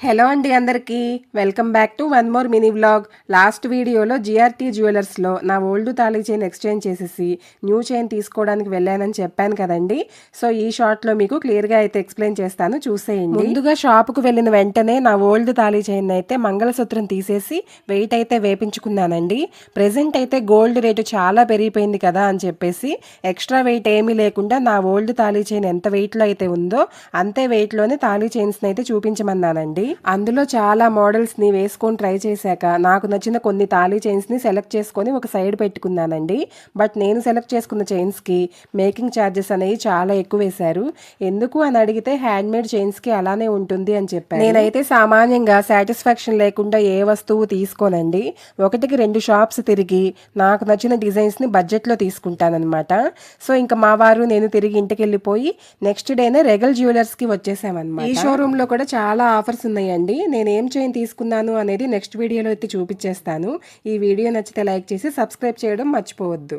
Hello అండి అందరికీ. Welcome back to one more mini vlog. Last వీడియోలో జిఆర్టీ జ్యువెలర్స్లో నా ఓల్డ్ తాళీ చైన్ ఎక్స్చేంజ్ చేసేసి న్యూ చైన్ తీసుకోవడానికి వెళ్ళానని చెప్పాను కదండి. సో ఈ షార్ట్లో మీకు క్లియర్గా అయితే ఎక్స్ప్లెయిన్ చేస్తాను. చూసేయండి. ముందుగా షాపుకు వెళ్ళిన వెంటనే నా ఓల్డ్ తాళీ చైన్ అయితే మంగళసూత్రం తీసేసి వెయిట్ అయితే వేపించుకున్నానండి. ప్రెసెంట్ అయితే గోల్డ్ రేటు చాలా పెరిగిపోయింది కదా అని చెప్పేసి ఎక్స్ట్రా వెయిట్ ఏమీ లేకుండా నా ఓల్డ్ తాళీ చైన్ ఎంత వెయిట్లో అయితే ఉందో అంతే వెయిట్లోనే తాళీ చైన్స్ని అయితే చూపించమన్నానండి. అందులో చాలా మోడల్స్ని వేసుకొని ట్రై చేశాక నాకు నచ్చిన కొన్ని తాళీ చైన్స్ని సెలెక్ట్ చేసుకొని ఒక సైడ్ పెట్టుకున్నానండి. బట్ నేను సెలెక్ట్ చేసుకున్న చైన్స్కి మేకింగ్ ఛార్జెస్ అనేవి చాలా ఎక్కువ వేశారు. ఎందుకు అని అడిగితే హ్యాండ్ మేడ్ చైన్స్కి అలానే ఉంటుంది అని చెప్పాను నేనైతే సామాన్యంగా సాటిస్ఫాక్షన్ లేకుండా ఏ వస్తువు తీసుకోనండి. ఒకటికి రెండు షాప్స్ తిరిగి నాకు నచ్చిన డిజైన్స్ని బడ్జెట్లో తీసుకుంటానమాట సో ఇంకా మా వారు నేను తిరిగి ఇంటికి వెళ్ళిపోయి నెక్స్ట్ డేనే రెగల్ జ్యువెలర్స్కి వచ్చేసామన్నమాట. ఈ షోరూమ్లో కూడా చాలా ఆఫర్స్ ఉన్నాయి ఉన్నాయండి. నేను ఏం చైన్ తీసుకున్నాను అనేది నెక్స్ట్ వీడియోలో అయితే చూపించేస్తాను. ఈ వీడియో నచ్చితే లైక్ చేసి సబ్స్క్రైబ్ చేయడం మర్చిపోవద్దు.